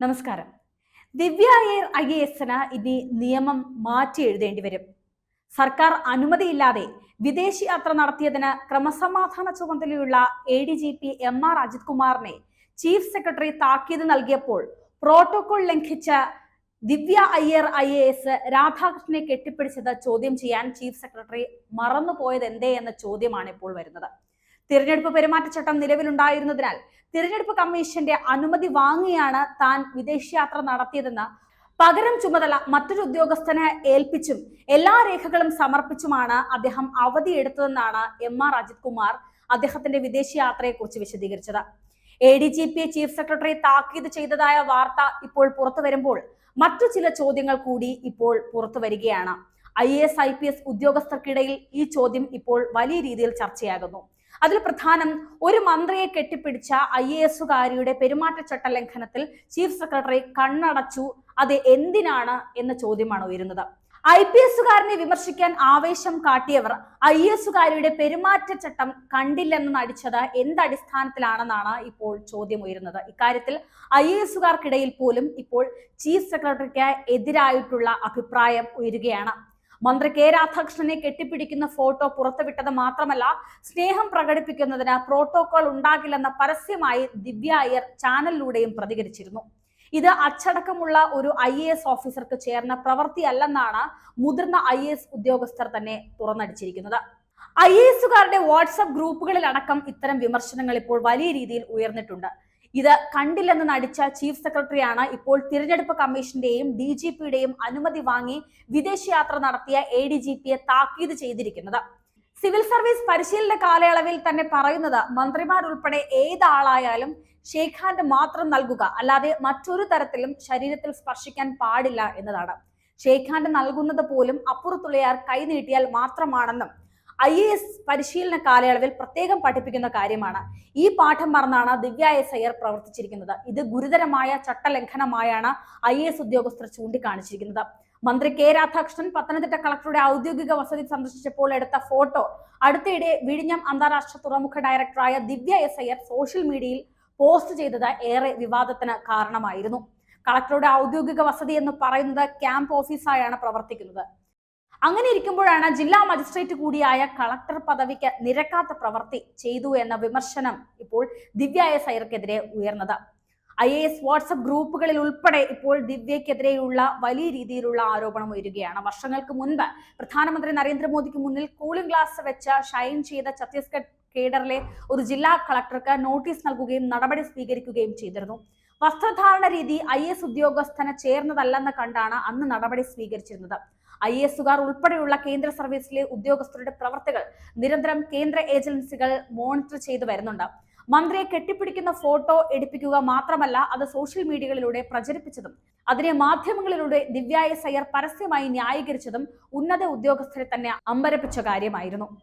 നമസ്കാരം. ദിവ്യ Iyer I A എസിന് ഇനി നിയമം മാറ്റി എഴുതേണ്ടി വരും. സർക്കാർ അനുമതിയില്ലാതെ വിദേശ യാത്ര നടത്തിയതിന് ക്രമസമാധാന ചുമതലയുള്ള A D G P M R Ajith കുമാറിനെ ചീഫ് സെക്രട്ടറി താക്കീത് നൽകിയപ്പോൾ protocol ലംഘിച്ച Divya Iyer I A S രാധാകൃഷ്ണനെ കെട്ടിപ്പിടിച്ചത് ചോദ്യം ചെയ്യാൻ ചീഫ് സെക്രട്ടറി മറന്നുപോയത് എന്തേ എന്ന ചോദ്യമാണ് ഇപ്പോൾ വരുന്നത്. തിരഞ്ഞെടുപ്പ് പെരുമാറ്റച്ചട്ടം നിലവിലുണ്ടായിരുന്നതിനാൽ തിരഞ്ഞെടുപ്പ് കമ്മീഷന്റെ അനുമതി വാങ്ങിയാണ് താൻ വിദേശയാത്ര നടത്തിയതെന്ന് പകരം ചുമതല മറ്റൊരു ഉദ്യോഗസ്ഥനെ ഏൽപ്പിച്ചും എല്ലാ രേഖകളും സമർപ്പിച്ചുമാണ് അദ്ദേഹം അവധി എടുത്തതെന്നാണ് എം ആർ അജിത് കുമാർ അദ്ദേഹത്തിന്റെ വിദേശയാത്രയെക്കുറിച്ച് വിശദീകരിച്ചത്. A D G P chief secretary താക്കീത് ചെയ്തതായ വാർത്ത ഇപ്പോൾ പുറത്തു വരുമ്പോൾ മറ്റു ചില ചോദ്യങ്ങൾ കൂടി ഇപ്പോൾ പുറത്തു വരികയാണ്. I S I P S ഉദ്യോഗസ്ഥർക്കിടയിൽ ഈ ചോദ്യം ഇപ്പോൾ വലിയ രീതിയിൽ ചർച്ചയാകുന്നു. അതിൽ പ്രധാനം ഒരു മന്ത്രിയെ കെട്ടിപ്പിടിച്ച ഐ എ എസുകാരിയുടെ പെരുമാറ്റച്ചട്ട ലംഘനത്തിൽ ചീഫ് സെക്രട്ടറി കണ്ണടച്ചു. അത് എന്തിനാണ് എന്ന ചോദ്യമാണ് ഉയരുന്നത്. ഐ പി എസുകാരനെ വിമർശിക്കാൻ ആവേശം കാട്ടിയവർ ഐ എസുകാരിയുടെ പെരുമാറ്റച്ചട്ടം കണ്ടില്ലെന്ന് നടിച്ചത് എന്തടിസ്ഥാനത്തിലാണെന്നാണ് ഇപ്പോൾ ചോദ്യം ഉയരുന്നത്. ഇക്കാര്യത്തിൽ ഐ എസുകാർക്കിടയിൽ പോലും ഇപ്പോൾ ചീഫ് സെക്രട്ടറിക്ക് എതിരായിട്ടുള്ള അഭിപ്രായം ഉയരുകയാണ്. മന്ത്രി കെ രാധാകൃഷ്ണനെ കെട്ടിപ്പിടിക്കുന്ന ഫോട്ടോ പുറത്തുവിട്ടത് മാത്രമല്ല സ്നേഹം പ്രകടിപ്പിക്കുന്നതിന് പ്രോട്ടോകോൾ ഉണ്ടാകില്ലെന്ന പരസ്യമായി ദിവ്യ അയ്യർ ചാനലിലൂടെയും പ്രതികരിച്ചിരുന്നു. ഇത് അച്ചടക്കമുള്ള ഒരു ഐ എ എസ് ഓഫീസർക്ക് ചേർന്ന പ്രവൃത്തിയല്ലെന്നാണ് മുതിർന്ന ഐ എ എസ് ഉദ്യോഗസ്ഥർ തന്നെ തുറന്നടിച്ചിരിക്കുന്നത്. ഐ എ എസുകാരുടെ വാട്സപ്പ് ഗ്രൂപ്പുകളിലടക്കം ഇത്തരം വിമർശനങ്ങൾ ഇപ്പോൾ വലിയ രീതിയിൽ ഉയർന്നിട്ടുണ്ട്. ഇത് കണ്ടില്ലെന്ന് നടിച്ച ചീഫ് സെക്രട്ടറിയാണ് ഇപ്പോൾ തിരഞ്ഞെടുപ്പ് കമ്മീഷന്റെയും ഡി ജി പിയുടെയും അനുമതി വാങ്ങി വിദേശയാത്ര നടത്തിയ എ ഡി ജി പിയെ താക്കീത് ചെയ്തിരിക്കുന്നത്. സിവിൽ സർവീസ് പരിശീലന കാലയളവിൽ തന്നെ പറയുന്നത് മന്ത്രിമാരുൾപ്പെടെ ഏതാളായാലും ഷേഖ് ഹാൻഡ് മാത്രം നൽകുക അല്ലാതെ മറ്റൊരു തരത്തിലും ശരീരത്തിൽ സ്പർശിക്കാൻ പാടില്ല എന്നതാണ്. ഷേഖ് ഹാൻഡ് നൽകുന്നത് പോലും അപ്പുറത്തുള്ളയാർ കൈനീട്ടിയാൽ മാത്രമാണെന്നും ഐ എ എസ് പരിശീലന കാലയളവിൽ പ്രത്യേകം പഠിപ്പിക്കുന്ന കാര്യമാണ്. ഈ പാഠം മറന്നാണ് ദിവ്യ എസ് അയ്യർ പ്രവർത്തിച്ചിരിക്കുന്നത്. ഇത് ഗുരുതരമായ ചട്ടലംഘനമായാണ് ഐ എ എസ് ഉദ്യോഗസ്ഥർ ചൂണ്ടിക്കാണിച്ചിരിക്കുന്നത്. മന്ത്രി കെ രാധാകൃഷ്ണൻ പത്തനംതിട്ട കളക്ടറുടെ ഔദ്യോഗിക വസതി സന്ദർശിച്ചപ്പോൾ എടുത്ത ഫോട്ടോ അടുത്തിടെ വിഴിഞ്ഞം അന്താരാഷ്ട്ര തുറമുഖ ഡയറക്ടറായ ദിവ്യ എസ് അയ്യർ സോഷ്യൽ മീഡിയയിൽ പോസ്റ്റ് ചെയ്തത് ഏറെ വിവാദത്തിന് കാരണമായിരുന്നു. കളക്ടറുടെ ഔദ്യോഗിക വസതി എന്ന് പറയുന്നത് ക്യാമ്പ് ഓഫീസായാണ് പ്രവർത്തിക്കുന്നത്. അങ്ങനെ ഇരിക്കുമ്പോഴാണ് ജില്ലാ മജിസ്ട്രേറ്റ് കൂടിയായ കളക്ടർ പദവിക്ക് നിരക്കാത്ത പ്രവൃത്തി ചെയ്തു എന്ന വിമർശനം ഇപ്പോൾ ദിവ്യ എസ് അയ്യർക്കെതിരെ ഉയർന്നത്. ഐ എ എസ് വാട്സപ്പ് ഗ്രൂപ്പുകളിൽ ഉൾപ്പെടെ ഇപ്പോൾ ദിവ്യക്കെതിരെയുള്ള വലിയ രീതിയിലുള്ള ആരോപണം ഉയരുകയാണ്. വർഷങ്ങൾക്ക് മുൻപ് പ്രധാനമന്ത്രി നരേന്ദ്രമോദിക്ക് മുന്നിൽ കൂളിംഗ് ഗ്ലാസ് വെച്ച് ഷൈൻ ചെയ്ത ഛത്തീസ്ഗഡ് കേഡറിലെ ഒരു ജില്ലാ കളക്ടർക്ക് നോട്ടീസ് നൽകുകയും നടപടി സ്വീകരിക്കുകയും ചെയ്തിരുന്നു. വസ്ത്രധാരണ രീതി ഐ എസ് ഉദ്യോഗസ്ഥന് ചേർന്നതല്ലെന്ന് കണ്ടാണ് അന്ന് നടപടി സ്വീകരിച്ചിരുന്നത്. ഐ എസുകാർ ഉൾപ്പെടെയുള്ള കേന്ദ്ര സർവീസിലെ ഉദ്യോഗസ്ഥരുടെ പ്രവർത്തികൾ നിരന്തരം കേന്ദ്ര ഏജൻസികൾ മോണിറ്റർ ചെയ്തു വരുന്നുണ്ട്. മന്ത്രിയെ കെട്ടിപ്പിടിക്കുന്ന ഫോട്ടോ എടുപ്പിക്കുക മാത്രമല്ല അത് സോഷ്യൽ മീഡിയകളിലൂടെ പ്രചരിപ്പിച്ചതും അതിനെ മാധ്യമങ്ങളിലൂടെ ദിവ്യായ സയ്യർ പരസ്യമായി ന്യായീകരിച്ചതും ഉന്നത ഉദ്യോഗസ്ഥരെ തന്നെ അമ്പരപ്പിച്ച കാര്യമായിരുന്നു.